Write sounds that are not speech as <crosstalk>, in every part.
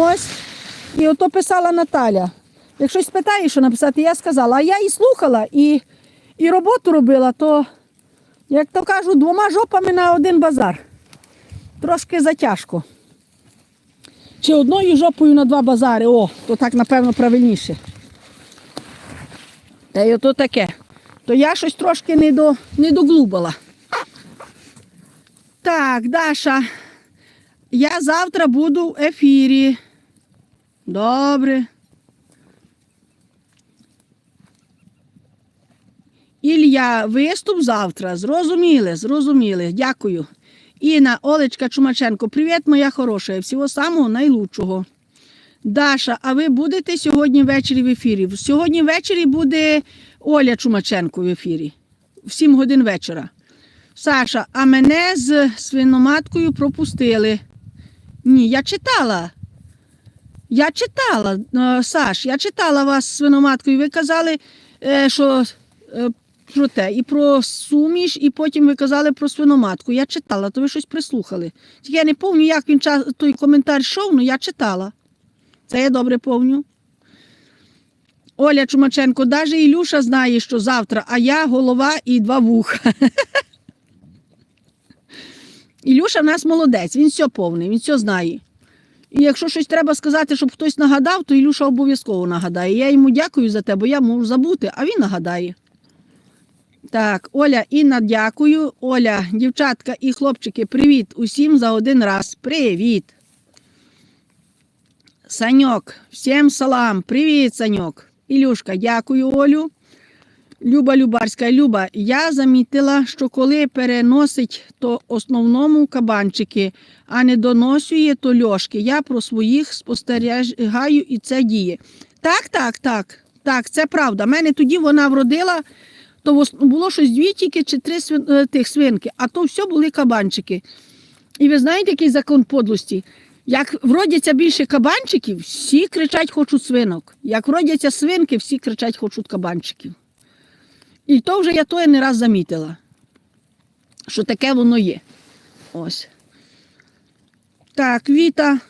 Ось. І ото писала Наталя. Як щось питає, що написати, я сказала, а я і слухала, і, і роботу робила, то, як то кажуть, двома жопами на один базар. Трошки затяжко. Чи одною жопою на два базари, о, то так, напевно, правильніше. Та й ото таке. То я щось трошки не, до, не доглубала. Так, Даша, я завтра буду в ефірі. Добре. Ілля, виступ завтра. Зрозуміли, зрозуміли. Дякую. Інна, Олечка Чумаченко, привіт, моя хороша. Всього самого найлучшого. Даша, а ви будете сьогодні ввечері в ефірі? Сьогодні ввечері буде Оля Чумаченко в ефірі. В 7 годин вечора. Саша, а мене з свиноматкою пропустили. Ні, я читала. Я читала, е, Саш, я читала вас з свиноматкою. Ви казали, е, що е, про те, і про суміш, і потім ви казали про свиноматку. Я читала, то ви щось прислухали. Я не пам'ятаю, як він час, той коментар йшов, але я читала. Це я добре пам'ятаю. Оля Чумаченко, навіть Ілюша знає, що завтра, а я голова і два вуха. <laughs> Ілюша в нас молодець, він все повний, він все знає. І якщо щось треба сказати, щоб хтось нагадав, то Ілюша обов'язково нагадає. Я йому дякую за те, бо я можу забути, а він нагадає. Так, Оля, Інна, дякую. Оля, дівчатка і хлопчики, привіт усім за один раз. Привіт. Саньок, всім салам. Привіт, Саньок. Ілюшка, дякую, Олю. Люба Любарська, Люба, я замітила, що коли переносить, то основному кабанчики, а не доносює, то льошки. Я про своїх спостерігаю і це діє. Так, так, так, так, це правда. Мене тоді вона вродила, то було щось дві тільки чи три свин, е, тих свинки, а то все були кабанчики. І ви знаєте, який закон подлості? Як вродяться більше кабанчиків, всі кричать хочуть свинок. Як вродяться свинки, всі кричать хочуть кабанчиків. І то вже я то не раз замітила, що таке воно є. Ось. Так, Віта,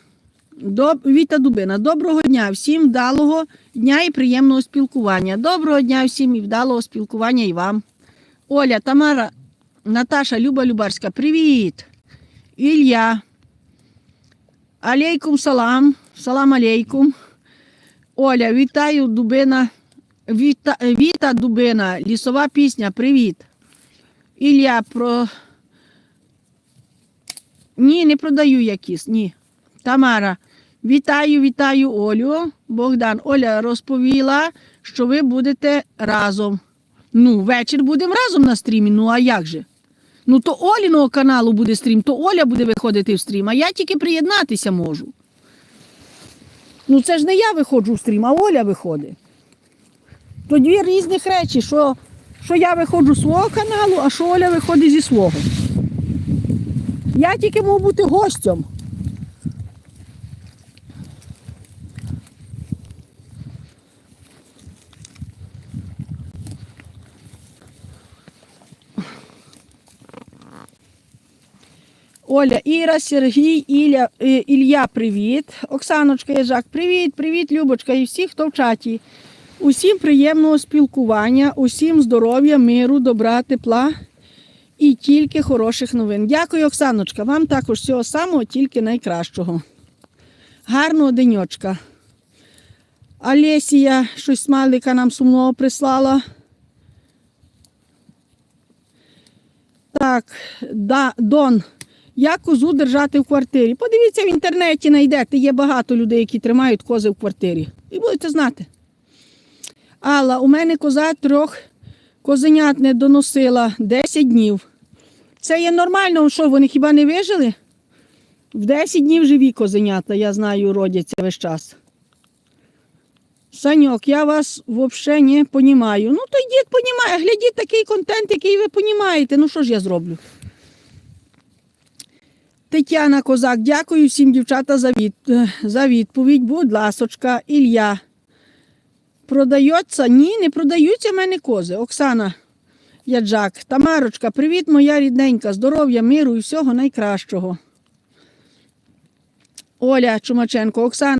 Доб... Віта Дубина. Доброго дня, всім вдалого дня і приємного спілкування. Доброго дня всім і вдалого спілкування і вам. Оля, Тамара, Наташа, Люба Любарська, привіт. Ілля. Алейкум салам. Салам алейкум. Оля, вітаю, Дубина. Віта, Віта Дубина, лісова пісня, привіт. Ілля про. Ні, не продаю якісь, ні. Тамара, вітаю, вітаю Олю. Богдан, Оля розповіла, що ви будете разом. Ну, вечір будемо разом на стрімі, ну а як же? Ну, то Оліного каналу буде стрім, то Оля буде виходити в стрім, а я тільки приєднатися можу. Ну, це ж не я виходжу в стрім, а Оля виходить. То дві різних речі, що, що я виходжу з свого каналу, а що Оля виходить зі свого. Я тільки можу бути гостем. Оля, Іра, Сергій, Ілля, е, Ілля, привіт. Оксаночка Єжак, привіт, привіт, Любочка, і всі, хто в чаті. Усім приємного спілкування, усім здоров'я, миру, добра, тепла і тільки хороших новин. Дякую, Оксаночка. Вам також всього самого, тільки найкращого. Гарного деньочка. Олесія щось смайлика нам сумного прислала. Так, да, Дон. Як козу держати в квартирі? Подивіться в інтернеті, знайдете. Є багато людей, які тримають кози в квартирі. І будете знати. Алла, у мене коза трьох козенят не доносила 10 днів. Це є нормально, що вони хіба не вижили? В 10 днів живі козенята, я знаю, родяться весь час. Саньок, я вас взагалі не понімаю. Ну, то йдіть, понімає, глядіть такий контент, який ви понімаєте. Ну що ж я зроблю? Тетяна Козак, дякую всім дівчата за, від... е, за відповідь. Будь ласочка, Ілля. Продається? Ні, не продаються в мене кози. Оксана Яджак. Тамарочка, привіт, моя рідненька. Здоров'я, миру і всього найкращого. Оля Чумаченко, Оксана.